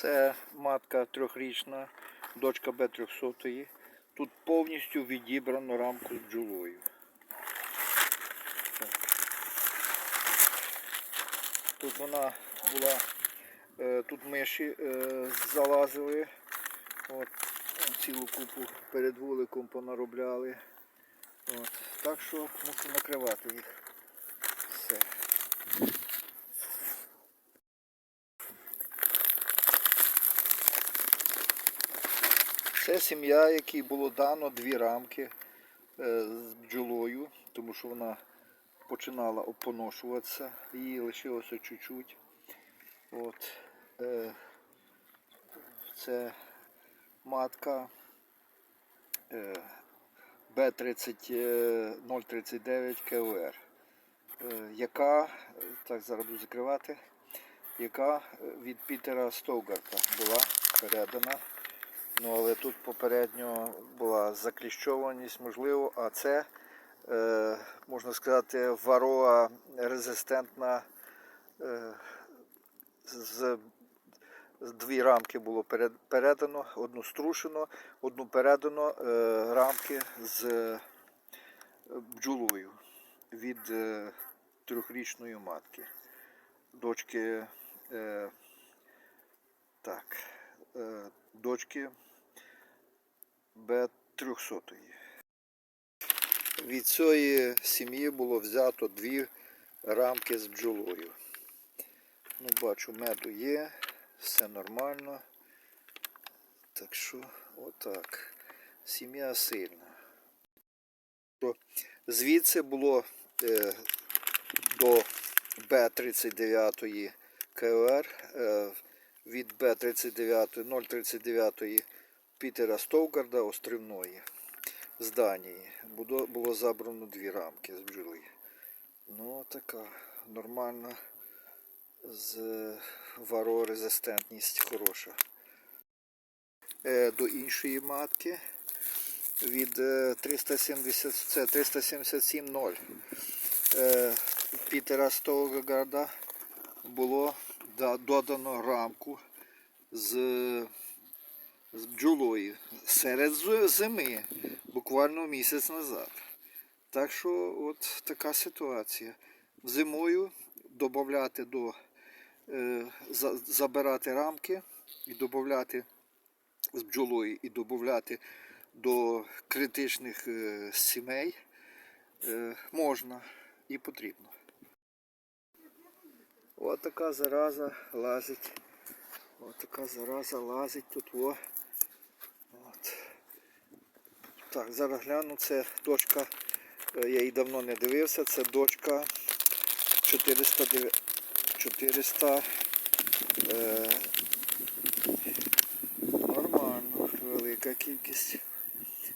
Це матка трьохрічна, дочка Б300. Тут повністю відібрано рамку з бджолою. Тут вона була, е, тут миші е, залазили, от, цілу купу перед вуликом понаробляли. От. Так що мушу накривати їх. Все. Це сім'я, якій було дано дві рамки е, з бджолою, тому що вона починала опоношуватися, її лишилося чуть-чуть. Е, це матка е, Б30039 КВР, яка, так зараз буду закривати, яка від Пітера Стовгарта була передана. Ну, але тут попередньо була закліщованість, можливо, а це, е, можна сказати, вароа резистентна. Е, з, дві рамки було перед, передано, одну струшено, одну передано е, рамки з е, бджолою від е, трьохрічної матки. Дочки, е, так, дочки Б300. Від цієї сім'ї було взято дві рамки з бджолою. Ну, бачу, меду є, все нормально. Так що, отак. Сім'я сильна. Звідси було е, до Б39 КВР, е, від Б39 039 Пітера Стовгарда Острівної з Данії. Було, забрано дві рамки з бджоли. Ну, така нормальна з варорезистентність хороша. Е, До іншої матки від е, 370, це 377.0 е, Пітера Стовгарда було додано рамку з, з бджолою серед зими, буквально місяць назад. Так що от така ситуація. Зимою додати до е, за- забирати рамки і додати з бджолою і додати до критичних е, сімей е, можна і потрібно. Ось така зараза лазить. Ось така зараза лазить тут. О. От. Так, зараз гляну, це дочка, е, я її давно не дивився, це дочка 409. 400 е, нормально, велика кількість.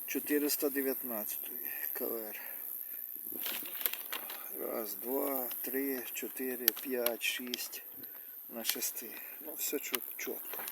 419 КВР. Раз, два, три, чотири, п'ять, шість на шести. Ну, все чіт- чітко.